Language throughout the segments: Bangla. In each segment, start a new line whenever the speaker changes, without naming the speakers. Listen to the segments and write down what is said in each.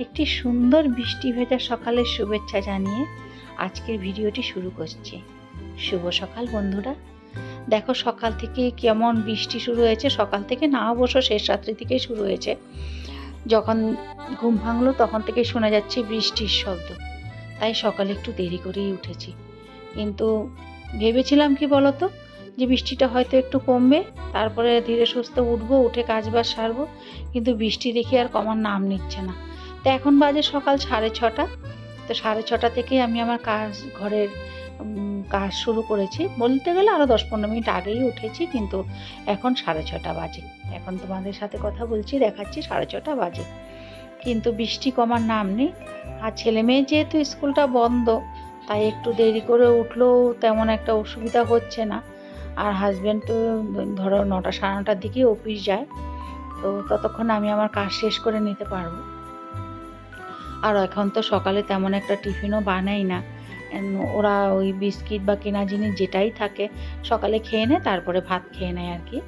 একটি সুন্দর বৃষ্টি ভেজা সকালের শুভেচ্ছা জানিয়ে আজকের ভিডিওটি শুরু করছি। শুভ সকাল, বন্ধুরা। দেখো, সকাল থেকে কেমন বৃষ্টি শুরু হয়েছে। সকাল থেকে না অবশ্য শেষ রাত্রি থেকেই শুরু হয়েছে। যখন ঘুম ভাঙলো, তখন থেকে শোনা যাচ্ছে বৃষ্টির শব্দ। তাই সকালে একটু দেরি করেই উঠেছি। কিন্তু ভেবেছিলাম কি বলতো, যে বৃষ্টিটা হয়তো একটু কমবে, তারপরে ধীরে সুস্থ উঠবো, উঠে কাজবাজ সারবো, কিন্তু বৃষ্টি দেখি আর কমার নাম নিচ্ছে না। তো এখন বাজে সকাল সাড়ে ছটা। তো সাড়ে ছটা থেকেই আমি আমার কাজ, ঘরের কাজ শুরু করেছি। বলতে গেলে আরও দশ পনেরো মিনিট আগেই উঠেছি, কিন্তু এখন সাড়ে ছটা বাজে। এখন তোমাদের সাথে কথা বলছি, দেখাচ্ছি সাড়ে ছটা বাজে। কিন্তু বৃষ্টি কমার নাম নেই। আর ছেলে মেয়ে যেহেতু স্কুলটা বন্ধ, তাই একটু দেরি করে উঠলেও তেমন একটা অসুবিধা হচ্ছে না। আর হাজব্যান্ড তো, ধরো নটা সাড়ে নটার দিকেই অফিস যায়, তো ততক্ষণ আমি আমার কাজ শেষ করে নিতে পারব। আর এখন তো সকালে তেমন একটা টিফিনও বানাই না। ওরা ওই বিস্কিট বা কেনা জিনিস যেটাই থাকে, সকালে খেয়ে নেয়, তারপরে ভাত খেয়ে নেয় আর কি।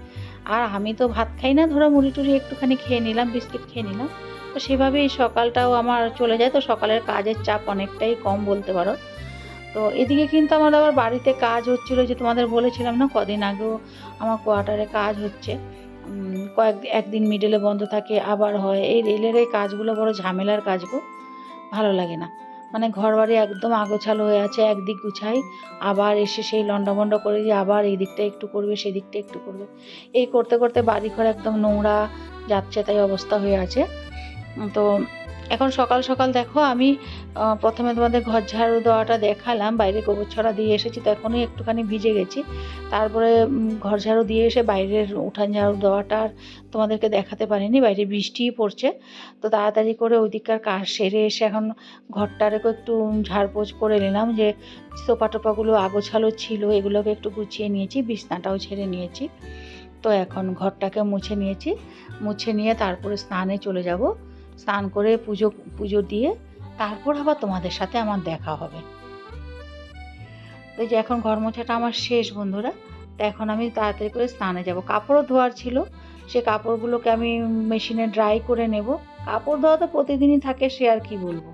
আর আমি তো ভাত খাই না, ধরো মুড়ি টুড়ি একটুখানি খেয়ে নিলাম, বিস্কিট খেয়ে নিলাম। তো সেভাবেই সকালটাও আমার চলে যায়। তো সকালের কাজের চাপ অনেকটাই কম বলতে পারো। তো এদিকে কিন্তু আমার আবার বাড়িতে কাজ হচ্ছিল যে তোমাদের বলেছিলাম না, কদিন আগেও আমার কোয়ার্টারে কাজ হচ্ছে। কয়েক, একদিন মিডলে বন্ধ থাকে, আবার হয়। এই রেলের এই কাজগুলো বড় ঝামেলার কাজ গো। ভালো লাগে না। মানে ঘর বাড়ি একদম আগোছালো হয়ে আছে, একদিক গুছাই, আবার এসে সেই লন্ডাভন্ড করে দিয়ে আবার এই দিকটা একটু করবে, সেই দিকটা একটু করবে। এই করতে করতে বাড়ি ঘর একদম নোংরা যাচ্ছে, তাই অবস্থা হয়ে আছে। তো এখন সকাল সকাল দেখো আমি প্রথমে তোমাদের ঘর ঝাড়ু দেওয়াটা দেখালাম, বাইরে গোবর ছড়া দিয়ে এসেছি, তো এখনই একটুখানি ভিজে গেছি। তারপরে ঘর ঝাড়ু দিয়ে এসে বাইরের উঠান ঝাড়ু দেওয়াটা আর তোমাদেরকে দেখাতে পারিনি, বাইরে বৃষ্টিই পড়ছে। তো তাড়াতাড়ি করে ওইদিককার কাজ সেরে এসে এখন ঘরটারেও একটু ঝাড়পোছ করে নিলাম যে, সোফা টোপাগুলো আগোছালো ছিল, এগুলোকে একটু গুছিয়ে নিয়েছি, বিছনাটাও ছেড়ে নিয়েছি। তো এখন ঘরটাকে মুছে নিয়েছি, মুছে নিয়ে তারপরে স্নানে চলে যাব। স্নান করে পুজো পুজো দিয়ে তারপর আবার তোমাদের সাথে আমার দেখা হবে। তো যে এখন ঘর মোছাটা আমার শেষ বন্ধুরা। তো এখন আমি তাড়াতাড়ি করে স্নানে যাব। কাপড়ও ধোয়ার ছিল। সে কাপড়গুলোকে আমি মেশিনে ড্রাই করে নেব। কাপড় ধোয়া তো প্রতিদিনই থাকে, সে আর কি বলব?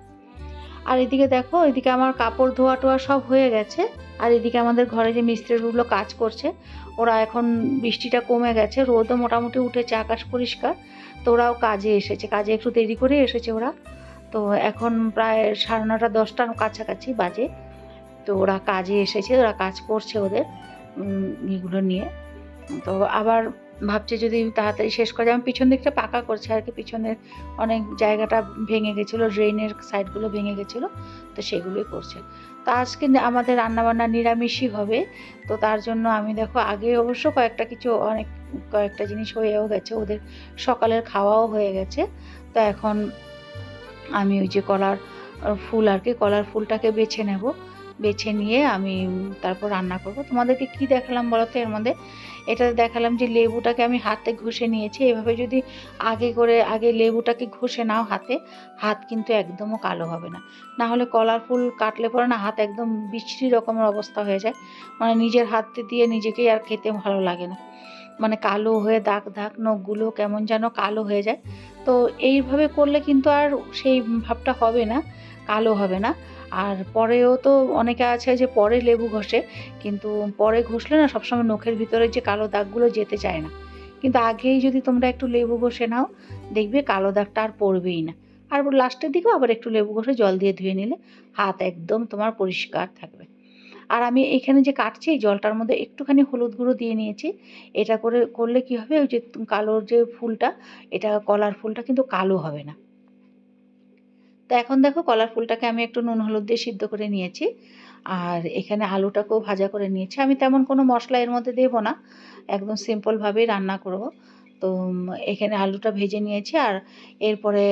আর এদিকে দেখো, এদিকে আমার কাপড় ধোয়া টোয়া সব হয়ে গেছে। আর এদিকে আমাদের ঘরে যে মিস্ত্রিগুলো কাজ করছে, ওরা এখন বৃষ্টিটা কমে গেছে। রোদও মোটামুটি উঠেছে, আকাশ পরিষ্কার। তো ওরাও কাজে এসেছে, কাজে একটু দেরি করে এসেছে ওরা। তো এখন প্রায় সাড়ে নটা, দশটার কাছাকাছি বাজে। তো ওরা কাজে এসেছে, ওরা কাজ করছে ওদের এগুলো নিয়ে। তো আবার ভাবছে যদি তাড়াতাড়ি শেষ করে আমি পিছন দিকটা পাকা করছে আর কি, পিছনের অনেক জায়গাটা ভেঙে গেছিল ড্রেনের সাইডগুলো ভেঙে গেছিল, তো সেগুলোই করছে। তো আজকে আমাদের রান্নাবান্না নিরামিষই হবে, তো তার জন্য আমি দেখো আগে অবশ্য কয়েকটা কিছু অনেক, কয়েকটা জিনিস হয়েও গেছে, ওদের সকালের খাওয়াও হয়ে গেছে, তো এখন আমি ওই যে কলার, ফুল আর কি, কলার ফুলটাকে বেছে নেব। বেছে নিয়ে আমি তারপর রান্না করব। তোমাদেরকে কি দেখালাম বলো তো এর মধ্যে এটা দেখালাম যে লেবুটাকে আমি হাতে ঘষে নিয়েছি। এভাবে যদি আগে করে, আগে লেবুটাকে ঘষে নাও হাতে, হাত কিন্তু একদমও কালো হবে না। না হলে কলার ফুল কাটলে পরে না হাত একদম বিশ্রী রকমের অবস্থা হয়ে যায়। মানে নিজের হাতে দিয়ে নিজেকেই আর খেতে ভালো লাগে না। মানে কালো হয়ে দাগ দাগ নখগুলো কেমন যেন কালো হয়ে যায়। তো এইভাবে করলে কিন্তু আর সেই ভাবটা হবে না, কালো হবে না। আর পরেও তো অনেকে আছে যে পরে লেবু ঘষে, কিন্তু পরে ঘষলে না সবসময় নখের ভিতরে যে কালো দাগগুলো যেতে চায় না। কিন্তু আগেই যদি তোমরা একটু লেবু ঘষে নাও, দেখবে কালো দাগটা আর পড়বেই না। আর লাস্টের দিকেও আবার একটু লেবু ঘষে জল দিয়ে ধুয়ে নিলে হাত একদম তোমার পরিষ্কার থাকবে। আর আমি এখানে যে কাটছি জলটার মধ্যে একটুখানি হলুদ গুঁড়ো দিয়ে নিয়েছি। এটা করে, করলে কি হবে? ওই যে কালোর যে ফুলটা, এটা কলার ফুলটা কিন্তু কালো হবে না। তো এখন দেখো কলার ফুলটাকে আমি একটু নুন, হলুদ দিয়ে সিদ্ধ করে নিয়েছি। আর এখানে আলুটাকেও ভাজা করে নিয়েছি। আমি তেমন কোনো মশলা এর মধ্যে দেবো না, একদম সিম্পলভাবেই রান্না করব। তো এখানে আলুটা ভেজে নিয়েছি আর এরপরে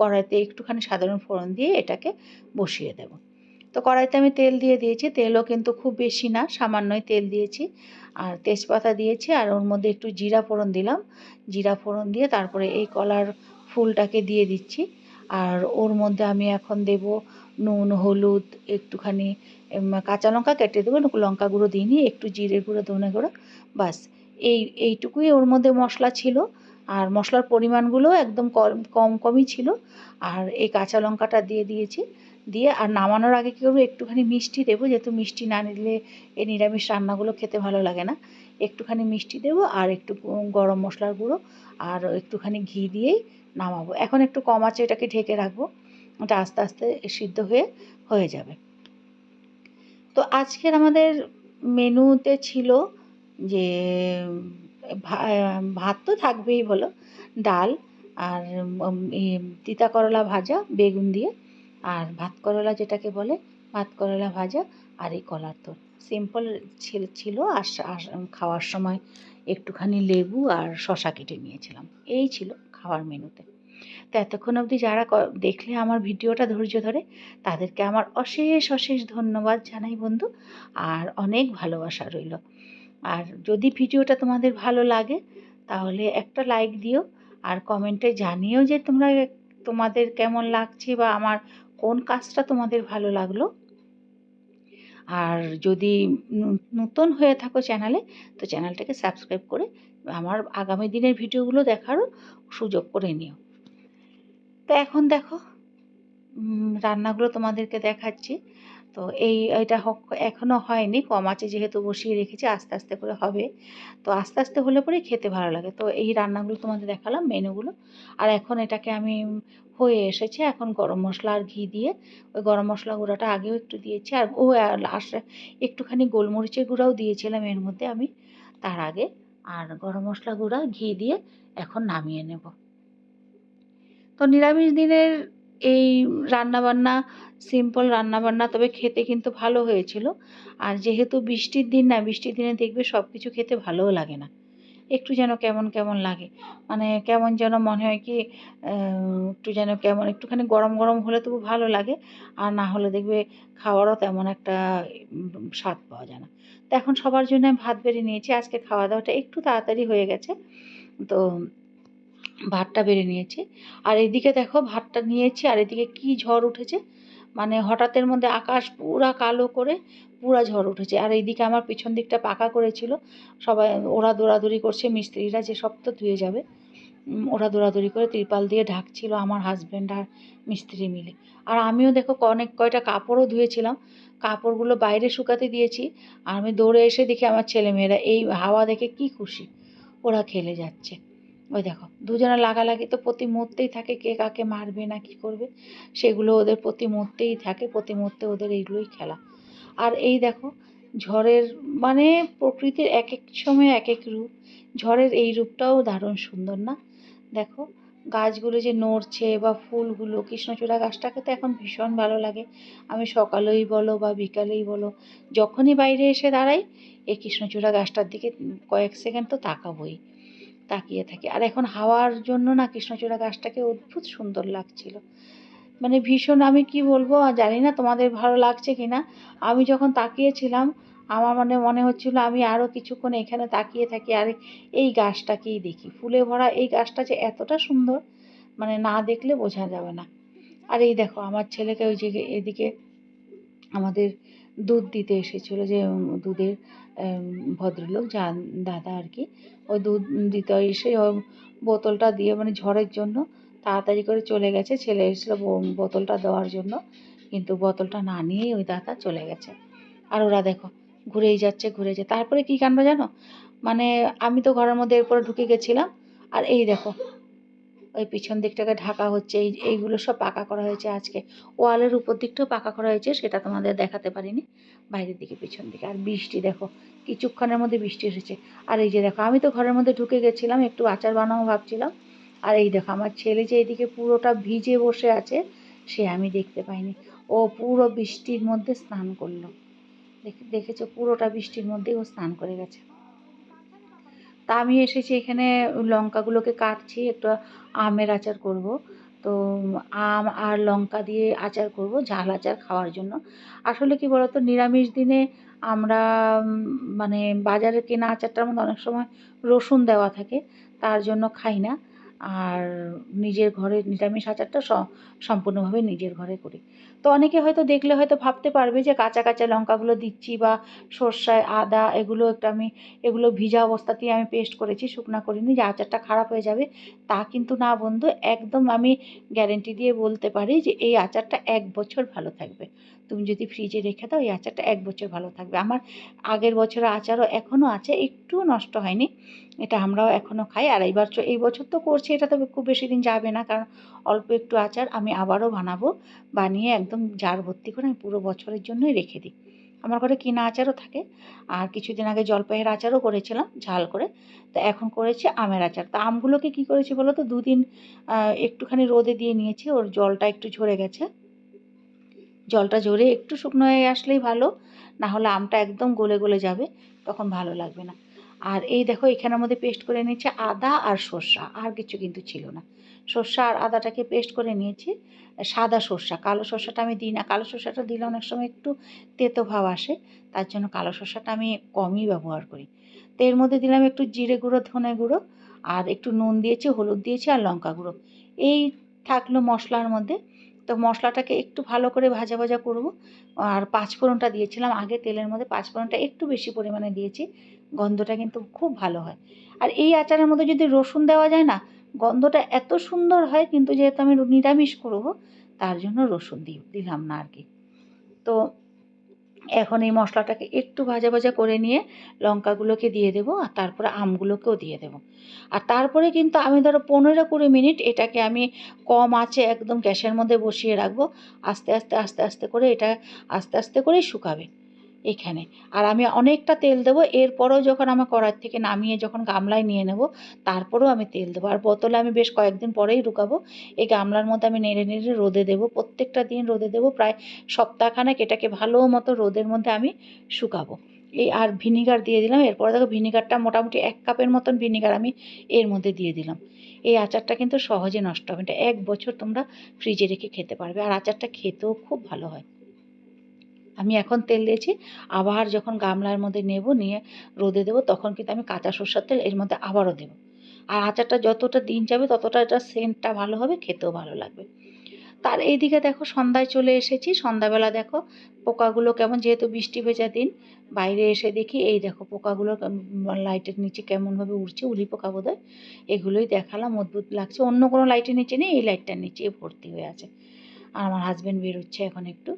কড়াইতে একটুখানি সাধারণ ফোড়ন দিয়ে এটাকে বসিয়ে দেব। তো কড়াইতে আমি তেল দিয়ে দিয়েছি। তেলও কিন্তু খুব বেশি না, সামান্যই তেল দিয়েছি। আর তেজপাতা দিয়েছি আর ওর মধ্যে একটু জিরা ফোড়ন দিলাম। জিরা ফোড়ন দিয়ে তারপরে এই কলার ফুলটাকে দিয়ে দিচ্ছি। আর ওর মধ্যে আমি এখন দেব নুন, হলুদ, একটুখানি কাঁচা লঙ্কা কেটে দেবো লঙ্কা গুঁড়ো দিইনি একটু জিরে গুঁড়ো, ধনে গুঁড়ো বাস এই, এইটুকুই ওর মধ্যে মশলা ছিল। আর মশলার পরিমাণগুলো একদম কম কম, কমই ছিল। আর এই কাঁচা লঙ্কাটা দিয়ে দিয়েছি। দিয়ে আর নামানোর আগে কী করব, একটুখানি মিষ্টি দেবো, যেহেতু মিষ্টি না নিলে এই নিরামিষ রান্নাগুলো খেতে ভালো লাগে না। একটুখানি মিষ্টি দেবো আর একটু গরম মশলার গুঁড়ো আর একটুখানি ঘি দিয়েই নামাবো। এখন একটু কম আছে, এটাকে ঢেকে রাখব। ওটা আস্তে আস্তে সিদ্ধ হয়ে হয়ে যাবে। তো আজকের আমাদের মেনুতে ছিল যে ভাত তো থাকবেই বলো, ডাল আর তিতা করলা ভাজা, বেগুন দিয়ে। আর ভাত করলা যেটাকে বলে, ভাত করলা ভাজা আর এই কলার তোর সিম্পল ছিল ছিল। আর খাওয়ার সময় একটুখানি লেবু আর শশা কেটে নিয়েছিলাম। এই ছিল খাওয়ার মেনুতে। তো এতক্ষণ অবধি যারা দেখলে আমার ভিডিওটা ধৈর্য ধরে, তাদেরকে আমার অশেষ অশেষ ধন্যবাদ জানাই বন্ধু, আর অনেক ভালোবাসা রইল। আর যদি ভিডিওটা তোমাদের ভালো লাগে, তাহলে একটা লাইক দিও, আর কমেন্টে জানিও যে তোমরা তোমাদের কেমন লাগছে বা আমার কোন কাজটা তোমাদের ভালো লাগল। আর যদি নতুন হয়ে থাকো চ্যানেলে, তো চ্যানেলটাকে সাবস্ক্রাইব করে আমার আগামী দিনের ভিডিওগুলো দেখারও সুযোগ করে নিও। তো এখন দেখো রান্নাগুলো তোমাদেরকে দেখাচ্ছি। তো এই, এটা এখনও হয়নি। কম আছে যেহেতু বসিয়ে রেখেছি, আস্তে আস্তে করে হবে। তো আস্তে আস্তে হলে পরে খেতে ভালো লাগে। তো এই রান্নাগুলো তোমাদের দেখালাম মেনুগুলো। আর এখন এটাকে আমি হয়ে এসেছে এখন গরম মশলা আর ঘি দিয়ে। ওই গরম মশলা গুঁড়োটা আগেও একটু দিয়েছি। আর ও লাস্ট একটুখানি গোলমরিচের গুঁড়াও দিয়েছিলাম এর মধ্যে আমি তার আগে। আর গরম মশলা গুঁড়া, ঘি দিয়ে এখন নামিয়ে নেব। তো নিরামিষ দিনের এই রান্নাবান্না সিম্পল রান্নাবান্না তবে খেতে কিন্তু ভালো হয়েছিল। আর যেহেতু বৃষ্টির দিন না, বৃষ্টির দিনে দেখবে সব কিছু খেতে ভালোও লাগে না। একটু যেন কেমন কেমন লাগে। মানে কেমন যেন মনে হয় কি একটু যেন কেমন, একটুখানি গরম গরম হলে তবু ভালো লাগে। আর না হলে দেখবে খাওয়ারও তেমন একটা স্বাদ পাওয়া যায় না। তো এখন সবার জন্য ভাত বেড়ে নিয়েছি। আজকে খাওয়া দাওয়াটা একটু তাড়াতাড়ি হয়ে গেছে। তো ভাতটা বেড়ে নিয়েছি। আর এদিকে দেখো ভাতটা নিয়েছি, আর এদিকে কি ঝড় উঠেছে? মানে হঠাৎের মধ্যে আকাশ পুরা কালো করে পুরা ঝড় উঠেছে। আর এইদিকে আমার পিছন দিকটা পাকা করেছিল। সবাই ওরা দৌড়াদৌড়ি করছে, মিস্ত্রিরা যে সব তো ধুয়ে যাবে। ওরা দৌড়াদৌড়ি করে তিরপাল দিয়ে ঢাকছিল আমার হাজব্যান্ড আর মিস্ত্রি মিলে। আর আমিও দেখো অনেক কয়টা কাপড়ও ধুয়েছিলাম। কাপড়গুলো বাইরে শুকাতে দিয়েছি। আর আমি দৌড়ে এসে দেখি আমার ছেলেমেয়েরা এই হাওয়া দেখে কি খুশি। ওরা খেলে যাচ্ছে। ওই দেখো দুজনে লাগালাগি তো প্রতি মুহূর্তেই থাকে কে কাকে মারবে না কি করবে, সেগুলো ওদের প্রতি মুহূর্তেই থাকে, প্রতি মুহূর্তে ওদের এইগুলোই খেলা। আর এই দেখো, ঝড়ের মানে প্রকৃতির এক এক সময় এক এক রূপ, ঝড়ের এই রূপটাও দারুণ সুন্দর না? দেখো, গাছগুলো যে নড়ছে বা ফুলগুলো, কৃষ্ণচূড়া গাছটাকে তো এখন ভীষণ ভালো লাগে। আমি সকালেই বলো বা বিকালেই বলো, যখনই বাইরে এসে দাঁড়াই, এই কৃষ্ণচূড়া গাছটার দিকে কয়েক সেকেন্ড তো তাকাবই। তাকিয়ে থাকি। আর এখন হাওয়ার জন্য না কৃষ্ণচূড়া গাছটাকে অদ্ভুত সুন্দর লাগছিল। মানে ভীষণ আমি কি বলব জানি না তোমাদের ভালো লাগছে কি না আমি যখন তাকিয়েছিলাম, আমার মানে মনে হচ্ছিল আমি আরও কিছুক্ষণ এখানে তাকিয়ে থাকি, আর এই গাছটাকেই দেখি। ফুলে ভরা এই গাছটা যে এতটা সুন্দর মানে না দেখলে বোঝা যাবে না। আর এই দেখো, আমার ছেলেকে ওই যে এদিকে আমাদের দুধ দিতে এসেছিল যে দুধের ভদ্রলোক যা দাদা আর কি। ওই দুধ দিতে এসে ওই বোতলটা দিয়ে মানে ঝড়ের জন্য তাড়াতাড়ি করে চলে গেছে। ছেলে এসেছিল বোতলটা দেওয়ার জন্য। কিন্তু বোতলটা না নিয়েই ওই দাদা চলে গেছে। আর ওরা দেখো, ঘুরেই যাচ্ছে ঘুরে যাচ্ছে। তারপরে কী কাণ্ড জানো? মানে আমি তো ঘরের মধ্যে এরপরে ঢুকে গেছিলাম। আর এই দেখো ওই পিছন দিকটাকে ঢাকা হচ্ছে, এই, এইগুলো সব পাকা করা হয়েছে আজকে। ওয়ালের উপর দিকটাও পাকা করা হয়েছে, সেটা তোমাদের দেখাতে পারিনি। বাইরের দিকে পিছন দিকে, আর বৃষ্টি দেখো, কিছুক্ষণের মধ্যে বৃষ্টি এসেছে। আর এই যে দেখো, আমি তো ঘরের মধ্যে ঢুকে গেছিলাম, একটু আচার বানাবো ভাবছিলাম। আর এই দেখো, আমার ছেলে যে এদিকে পুরোটা ভিজে বসে আছে, সে আমি দেখতে পাইনি। ও পুরো বৃষ্টির মধ্যে স্নান করল। দেখেছ, পুরোটা বৃষ্টির মধ্যেই ও স্নান করে গেছে। তা আমি এসেছি এখানে, লঙ্কাগুলোকে কাটছি, একটু আমের আচার করব। তো আম আর লঙ্কা দিয়ে আচার করব, ঝাল আচার খাওয়ার জন্য। আসলে কি বলতো, নিরামিষ দিনে আমরা মানে বাজারে কেনা আচারটার মধ্যে অনেক সময় রসুন দেওয়া থাকে, তার জন্য খাই না। আর নিজের ঘরে নিরামিষ আচারটা সম্পূর্ণভাবে নিজের ঘরে করি। তো অনেকে হয়তো দেখলে হয়তো ভাবতে পারবে যে কাঁচা কাঁচা লঙ্কাগুলো দিচ্ছি বা সর্ষায় আদা এগুলো একটু আমি, এগুলো ভিজা অবস্থাতেই আমি পেস্ট করেছি, শুকনা করিনি, যে আচারটা খারাপ হয়ে যাবে, তা কিন্তু না বন্ধু, একদম আমি গ্যারেন্টি দিয়ে বলতে পারি যে এই আচারটা এক বছর ভালো থাকবে। তুমি যদি ফ্রিজে রেখে দাও, এই আচারটা এক বছর ভালো থাকবে। আমার আগের বছরের আচারও এখনও আছে, একটুও নষ্ট হয়নি, এটা আমরাও এখনও খাই। আর এইবার এই বছর তো করছি, এটা তো খুব বেশি দিন যাবে না, কারণ অল্প একটু আচার আমি আবারও বানাবো। বানিয়ে একদম জার ভর্তি করে আমি পুরো বছরের জন্যই রেখে দিই। আমার ঘরে কিনা আচারও থাকে। আর কিছুদিন আগে জলপাইয়ের আচারও করেছিলাম ঝাল করে। তো এখন করেছি আমের আচার। তা আমগুলোকে কি করেছি বলো তো? দুদিন একটুখানি রোদে দিয়ে নিয়েছি। ওর জলটা একটু ঝরে গেছে। জলটা ঝরে একটু শুকনো হয়ে আসলেই ভালো। না হলে আমটা একদম গলে গলে যাবে। তখন ভালো লাগবে না। আর এই দেখো এখানের মধ্যে পেস্ট করে নিয়েছি আদা আর সর্ষা। আর কিছু কিন্তু ছিল না। সর্ষা আর আদাটাকে পেস্ট করে নিয়েছি। সাদা সর্ষা, কালো সর্ষাটা আমি দিই না। কালো সর্ষাটা দিলে অনেক সময় একটু তেতো ভাব আসে, তার জন্য কালো সর্ষাটা আমি কমই ব্যবহার করি। তো এর মধ্যে দিলাম একটু জিরে গুঁড়ো, ধনে গুঁড়ো, আর একটু নুন দিয়েছি, হলুদ দিয়েছি, আর লঙ্কা গুঁড়ো। এই থাকল মশলার মধ্যে। তো মশলাটাকে একটু ভালো করে ভাজা ভাজা করব। আর পাঁচফোড়নটা দিয়েছিলাম। আগে তেলের মধ্যে পাঁচফোড়নটা একটু বেশি পরিমাণে দিয়েছি। গন্ধটা কিন্তু খুব ভালো হয়। আর এই আচারের মধ্যে যদি রসুন দেওয়া যায় না গন্ধটা এত সুন্দর হয় কিন্তু যেহেতু আমি নিরামিষ করব, তার জন্য রসুন দিই দিলাম না আর কি। তো এখন এই মশলাটাকে একটু ভাজা ভাজা করে নিয়ে লঙ্কাগুলোকে দিয়ে দেবো আর তারপরে আমগুলোকেও দিয়ে দেবো। আর তারপরে কিন্তু আমি ধরো পনেরো কুড়ি মিনিট এটাকে আমি কম আছে একদম গ্যাসের মধ্যে বসিয়ে রাখব, আস্তে আস্তে আস্তে আস্তে করে এটা আস্তে আস্তে করেই শুকাবে। এখানে। আর আমি অনেকটা তেল দেবো, এরপরেও যখন আমার কড়াই থেকে নামিয়ে যখন গামলায় নিয়ে নেব, তারপরেও আমি তেল দেবো। আর বোতলে আমি বেশ কয়েকদিন পরেই রুকাবো এই গামলার মধ্যে আমি নেড়ে নেড়ে রোদে দেবো, প্রত্যেকটা দিন রোদে দেবো, প্রায় সপ্তাহখানেক এটাকে ভালো মতো রোদের মধ্যে আমি শুকাবো। এই আর ভিনিগার দিয়ে দিলাম, এরপরে দেখো ভিনিগারটা মোটামুটি এক কাপের মতন ভিনিগার আমি এর মধ্যে দিয়ে দিলাম। এই আচারটা কিন্তু সহজে নষ্ট হবে এটা এক বছর তোমরা ফ্রিজে রেখে খেতে পারবে, আর আচারটা খেতেও খুব ভালো হয়। আমি এখন তেল দিয়েছি, আবার যখন গামলার মধ্যে নেব, নিয়ে রোদে দেবো, তখন কিন্তু আমি কাঁচা সর্ষার তেল এর মধ্যে আবারও দেবো। আর আচারটা যতটা দিন যাবে, ততটা এটা সেন্টটা ভালো হবে, খেতেও ভালো লাগবে। তার এইদিকে দেখো সন্ধ্যায় চলে এসেছি, সন্ধ্যাবেলা দেখো পোকাগুলো কেমন, যেহেতু বৃষ্টি ভেজা দিন, বাইরে এসে দেখি এই দেখো পোকাগুলো লাইটের নিচে কেমনভাবে উড়ছে, উলি পোকা বোধহয়, এগুলোই দেখালাম, অদ্ভুত লাগছে, অন্য কোনো লাইটের নিচে নেই, এই লাইটটার নিচে ভর্তি হয়ে আছে। আর আমার হাজব্যান্ড বেরোচ্ছে এখন একটু।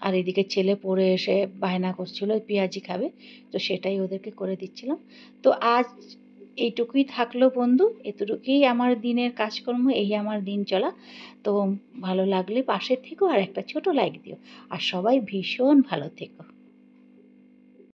আর এদিকে ছেলে পড়ে এসে বায়না করছিল, পেঁয়াজি খাবে। তো সেটাই ওদেরকে করে দিচ্ছিলাম। তো আজ এইটুকুই থাকল বন্ধু। এতটুকুই আমার দিনের কাজকর্ম, এই আমার দিন চলা। তো ভালো লাগলে পাশে থেকো আর একটা ছোট লাইক দিও। আর সবাই ভীষণ ভালো থেকো।